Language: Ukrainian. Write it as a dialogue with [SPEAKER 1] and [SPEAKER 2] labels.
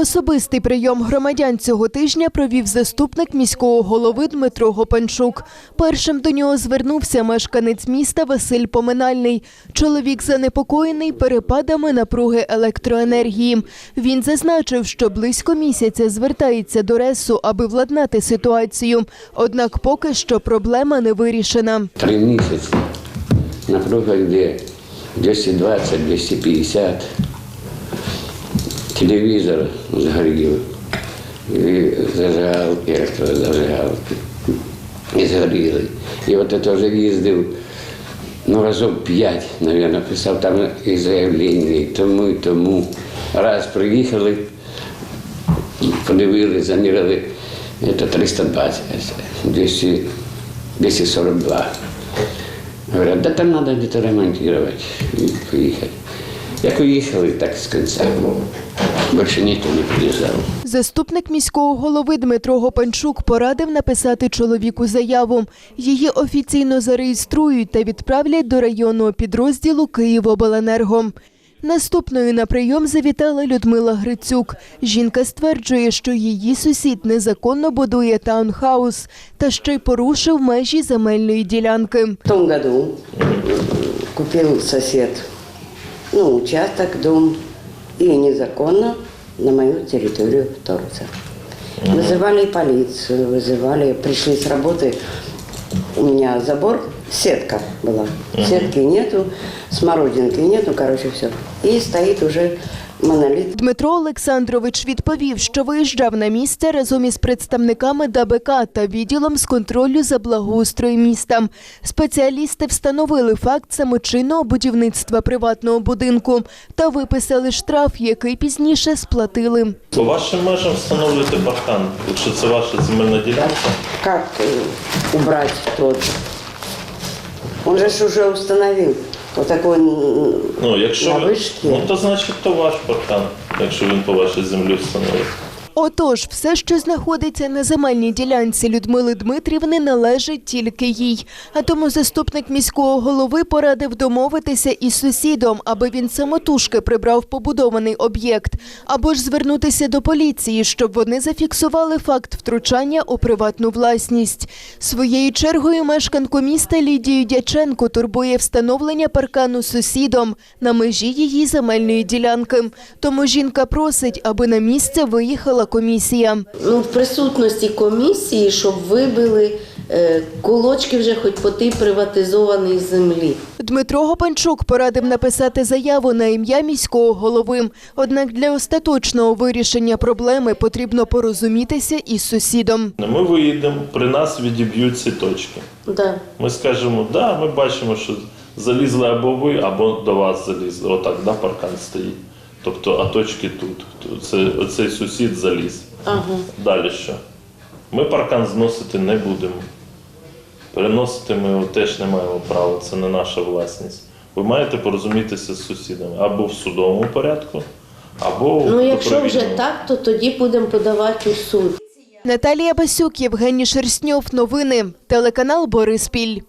[SPEAKER 1] Особистий прийом громадян цього тижня провів заступник міського голови Дмитро Гопанчук. Першим до нього звернувся мешканець міста Василь Поминальний. Чоловік занепокоєний перепадами напруги електроенергії. Він зазначив, що близько місяця звертається до РЕСу, аби владнати ситуацію. Однак поки що проблема не вирішена.
[SPEAKER 2] Три місяці. Напруга йде 220-250. Телевізор згорів. І зажигалки, електрозажигалки. І згоріли. І от це вже їздив, ну, разів п'ять, мабуть, писав там і заявлення, і тому, і тому. Раз приїхали, подивилися, заміряли, це 320, 200, 242. Говорят, да там надо где-то ремонтировать и поехать. Як уїхали, так з кінця. Більше ніхто не приїжджав.
[SPEAKER 1] Заступник міського голови Дмитро Гопанчук порадив написати чоловіку заяву. Її офіційно зареєструють та відправлять до районного підрозділу Київобленерго. Наступною на прийом завітала Людмила Грицюк. Жінка стверджує, що її сусід незаконно будує таунхаус та ще й порушив межі земельної ділянки.
[SPEAKER 3] В том году купил сосед ну, участок, дом, и незаконно на мою территорию вторгся. Вызывали полицию, вызывали, пришли с работы. У меня забор, сетка была. Сетки нету, смородинки нету, короче, все. И стоит уже монолит.
[SPEAKER 1] Дмитро Олександрович відповів, що виїжджав на місце разом із представниками ДАБК та відділом з контролю за благоустрою міста. Спеціалісти встановили факт самочинного будівництва приватного будинку та виписали штраф, який пізніше сплатили.
[SPEAKER 4] По вашим межам встановлюєте паркан, якщо це ваша земельна ділянка.
[SPEAKER 3] Как э, убрать тот? Он же ж уже установил. Вот такой
[SPEAKER 4] Ну, якщо ви,
[SPEAKER 3] вишці.
[SPEAKER 4] ну то значить то ваш паркан, якщо він по вашій землі встановив.
[SPEAKER 1] Отож, все, що знаходиться на земельній ділянці Людмили Дмитрівни, належить тільки їй. А тому заступник міського голови порадив домовитися із сусідом, аби він самотужки прибрав побудований об'єкт, або ж звернутися до поліції, щоб вони зафіксували факт втручання у приватну власність. Своєю чергою мешканку міста Лідію Дяченко турбує встановлення паркану сусідом на межі її земельної ділянки. Тому жінка просить, аби на місце виїхала комісія.
[SPEAKER 5] ну, в присутності комісії, щоб вибили е, кулочки вже хоч по тій приватизованій землі.
[SPEAKER 1] Дмитро Гопанчук порадив написати заяву на ім'я міського голови. Однак для остаточного вирішення проблеми потрібно порозумітися із сусідом.
[SPEAKER 4] Ми виїдемо, при нас відіб'ють ці точки.
[SPEAKER 5] Да.
[SPEAKER 4] Ми скажемо, да, ми бачимо, що залізли або ви, або до вас залізли. Отак, да, паркан стоїть. Тобто, а точки тут. Це, оцей сусід заліз.
[SPEAKER 5] Ага.
[SPEAKER 4] Далі що? Ми паркан зносити не будемо. Переносити ми його теж не маємо права, це не наша власність. Ви маєте порозумітися з сусідами або в судовому порядку, або в
[SPEAKER 5] Ну, якщо вже так, то тоді будемо подавати у суд.
[SPEAKER 1] Наталія Басюк, Євгеній Шерстньов. Новини. Телеканал Бориспіль.